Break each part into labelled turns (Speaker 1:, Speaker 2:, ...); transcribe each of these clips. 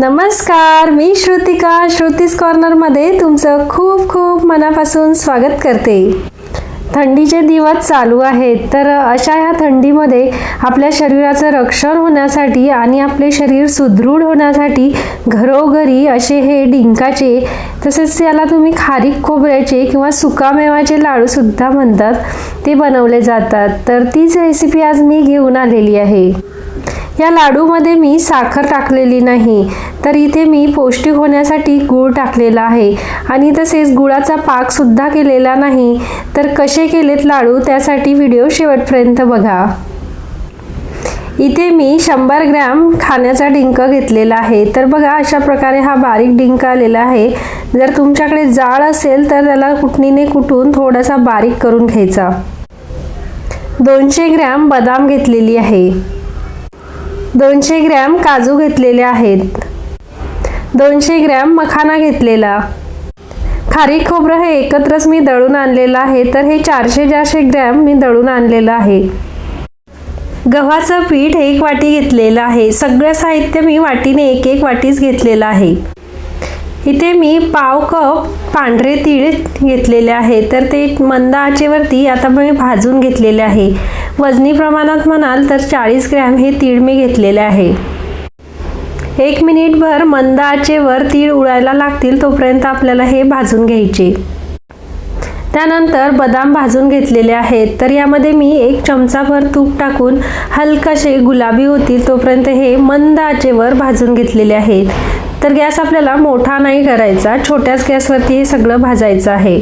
Speaker 1: नमस्कार मी श्रुतिका श्रुतीस कॉर्नरमध्ये तुमचं खूप खूप मनापासून स्वागत करते. थंडीचे दिवस चालू आहेत तर अशा ह्या थंडीमध्ये आपल्या शरीराचं रक्षण होण्यासाठी आणि आपले शरीर सुदृढ होण्यासाठी घरोघरी असे हे डिंकाचे तसेच याला तुम्ही खारीक खोबऱ्याचे किंवा सुकामेवाचे लाडूसुद्धा म्हणतात ते बनवले जातात. तर तीच रेसिपी आज मी घेऊन आलेली आहे. या लाडूमध्ये मी साखर टाकलेली नाही. तर इथे मी पौष्टिक होण्यासाठी गूळ टाकलेला आहे. आणि तसेच गुळाचा पाकसुद्धा केलेला नाही. तर कसे केलेत लाडू त्यासाठी व्हिडिओ शेवटपर्यंत बघा. इथे मी शंभर ग्रॅम खाण्याचा डिंक घेतलेला आहे. तर बघा अशा प्रकारे हा बारीक डिंक आलेला आहे. जर तुमच्याकडे जाळ असेल तर त्याला कुटणीने कुटून थोडासा बारीक करून घ्यायचा. दोनशे ग्रॅम बदाम घेतलेली आहे. दोनशे ग्रॅम काजू घेतलेले आहेत. दोनशे ग्रॅम मखाना घेतलेला. खारीक खोबरं हे एकत्रच मी दळून आणलेलं आहे तर हे चारशे चारशे ग्रॅम मी दळून आणलेलं आहे. गव्हाचं पीठ एक वाटी घेतलेलं आहे. सगळं साहित्य मी वाटीने एक एक वाटीच घेतलेलं आहे. इथे मी पाव कप पांढरे तीळ घेतलेले आहे. तर ते मंद आचेवरती आता मी भाजून घेतलेले आहे. वजनी प्रमाणात म्हणाल तर चाळीस ग्रॅम हे तीळ मी घेतलेले आहे. एक मिनिटभर मंद आचेवर तीळ उडायला लागतील तोपर्यंत आपल्याला हे भाजून घ्यायचे. त्यानंतर बदाम भाजून घेतलेले आहेत. तर यामध्ये मी एक चमचाभर तूप टाकून हलकाशे गुलाबी होतील तोपर्यंत हे मंद आचेवर भाजून घेतलेले आहेत. तर गॅस आपल्याला मोठा नाही करायचा छोट्याच गॅसवरती हे सगळं भाजायचं आहे.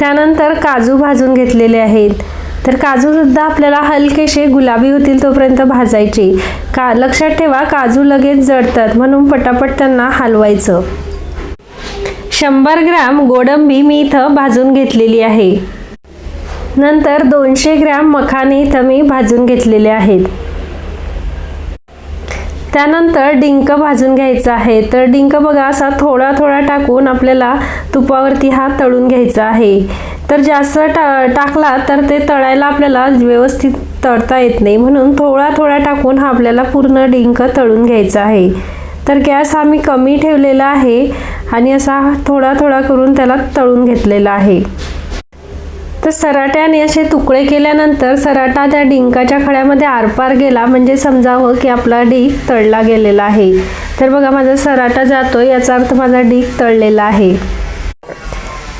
Speaker 1: त्यानंतर काजू भाजून घेतलेले आहेत. तर काजूसुद्धा आपल्याला हलकेसे गुलाबी होतील तोपर्यंत भाजायचे. का लक्षात ठेवा काजू लगेच जळतात म्हणून पटापट त्यांना हलवायचं. शंभर ग्रॅम गोडंबी मी इथं भाजून घेतलेली आहे. नंतर दोनशे ग्रॅम मखाने इथं मी भाजून घेतलेले आहेत. त्यानंतर डिंक भाजून घ्यायचं आहे. तर डिंक बघा असा थोडा थोडा टाकून आपल्याला तुपावरती हा तळून घ्यायचा आहे. तर जास्त टा टाकला तर ते तळायला आपल्याला व्यवस्थित तळता येत नाही. म्हणून थोडा थोडा टाकून हा आपल्याला पूर्ण डिंक तळून घ्यायचा आहे. तर गॅस हा मी कमी ठेवलेला आहे आणि असा थोडा थोडा करून त्याला तळून घेतलेला आहे. तर सराट्याने असे तुकडे केल्यानंतर सराटा त्या डिंकाच्या खड्यामध्ये आरपार गेला. म्हणजे समजावं की आपला डीक तळला गेलेला आहे. तर बघा माझा सराटा जातो याचा अर्थ माझा डीक तळलेला आहे.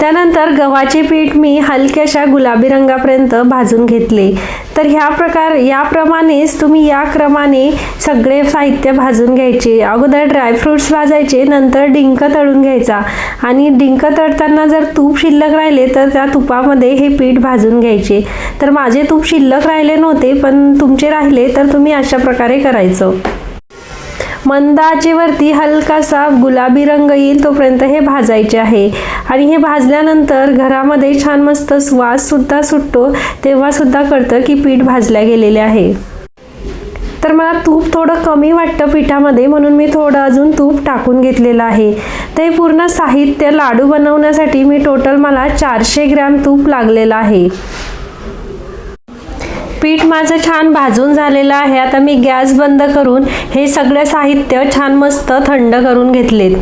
Speaker 1: त्यानंतर गव्हाचे पीठ मी हलक्याशा गुलाबी रंगापर्यंत भाजून घेतले. तर ह्या प्रकार याप्रमाणेच तुम्ही या क्रमाने सगळे साहित्य भाजून घ्यायचे. अगोदर ड्रायफ्रूट्स भाजायचे नंतर डिंक तळून घ्यायचा. आणि डिंक तळताना जर तूप शिल्लक राहिले तर त्या तुपामध्ये हे पीठ भाजून घ्यायचे. तर माझे तूप शिल्लक राहिले नव्हते पण तुमचे राहिले तर तुम्ही अशा प्रकारे करायचं. मंद आचेवरती हलकासा गुलाबी रंग येईल तोपर्यंत हे भाजायचे आहे. आणि हे भाजल्यानंतर घरामध्ये छान मस्त वास सुद्धा सुटतो तेव्हा सुद्धा कळतं की पीठ भाजल्या गेलेले आहे. तर मला तूप थोडं कमी वाटतं पिठामध्ये म्हणून मी थोडं अजून तूप टाकून घेतलेलं आहे. ते पूर्ण साहित्य लाडू बनवण्यासाठी मी टोटल मला चारशे ग्रॅम तूप लागलेलं आहे. पीठ माझं छान भाजून झालेलं आहे. आता मी गॅस बंद करून हे सगळं साहित्य छान मस्त थंड करून घेतलेत.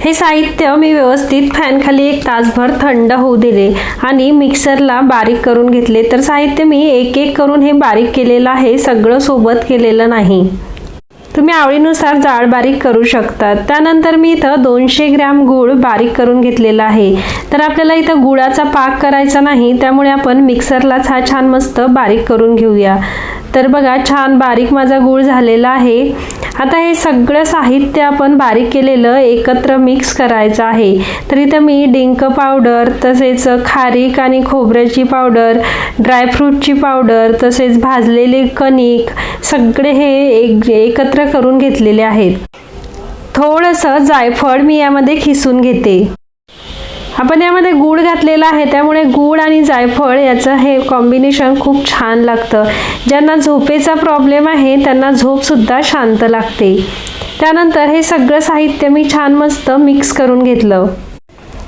Speaker 1: हे साहित्य मी व्यवस्थित फॅनखाली एक तासभर थंड होऊ दिले आणि मिक्सरला बारीक करून घेतले. तर साहित्य मी एक एक करून हे बारीक केलेलं आहे. सगळं सोबत केलेलं नाही. तुम्ही आवडीनुसार जाड बारीक करू शकता. त्यानंतर मी इथं दोनशे ग्रॅम गूळ बारीक करून घेतलेला आहे. तर आपल्याला इथं गुळाचा पाक करायचा नाही त्यामुळे आपण मिक्सरलाच हा छान मस्त बारीक करून घेऊया. तर बघा छान बारीक माझा गूळ झालेला आहे. आता हे सगळं साहित्य आपण बारीक केलेलं एकत्र मिक्स करायचं आहे. तर इथं मी डिंक पावडर तसेच खारीक आणि खोबऱ्याची पावडर ड्रायफ्रूटची पावडर तसेच भाजलेले कणिक सगळे हे एक एकत्र करून घेतलेले आहेत. थोडंसं जायफळ मी यामध्ये खिसून घेते. आपण यामध्ये गूळ घातलेला आहे त्यामुळे गूळ आणि जायफळ याचं हे कॉम्बिनेशन खूप छान लागतं. ज्यांना झोपेचा प्रॉब्लेम आहे त्यांना झोपसुद्धा शांत लागते. त्यानंतर हे सगळं साहित्य मी छान मस्त मिक्स करून घेतलं.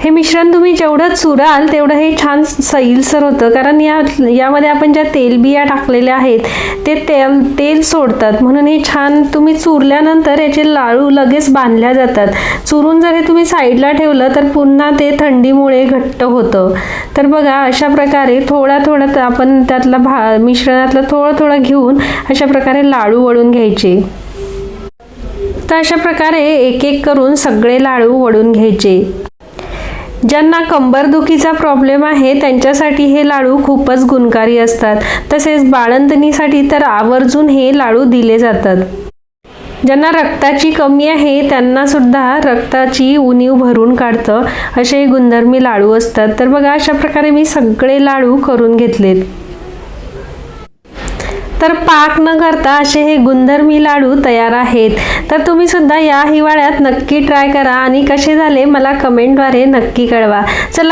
Speaker 1: हे मिश्रण तुम्ही जेवढं चुराल तेवढं हे छान सैलसर होतं. कारण या यामध्ये आपण ज्या तेलबिया टाकलेल्या आहेत ते तेल तेल सोडतात. म्हणून हे छान तुम्ही चुरल्यानंतर याचे लाडू लगेच बांधल्या जातात. चुरून जर हे तुम्ही साईडला ठेवलं तर पुन्हा ते थंडीमुळे घट्ट होतं. तर बघा अशा प्रकारे थोडा थोडा आपण त्यातला भा मिश्रणातलं थोडं थोडं घेऊन अशा प्रकारे लाडू वळून घ्यायचे. तर अशा प्रकारे एक एक करून सगळे लाडू वळून घ्यायचे. ज्यांना कंबरदुखीचा प्रॉब्लेम आहे त्यांच्यासाठी हे लाडू खूपच गुणकारी असतात. तसेच बाळंतणीसाठी तर आवर्जून हे लाडू दिले जातात. ज्यांना रक्ताची कमी आहे त्यांना सुद्धा रक्ताची उणीव भरून काढतं असे गुणधर्मी लाडू असतात. तर बघा अशा प्रकारे मी सगळे लाडू करून घेतलेत. तर पाक न करता असे हे गुंधर्मी लाडू तयार आहेत. तर तुम्ही सुद्धा या हिवाळ्यात नक्की ट्राय करा आणि कसे झाले मला कमेंटद्वारे नक्की कळवा. चला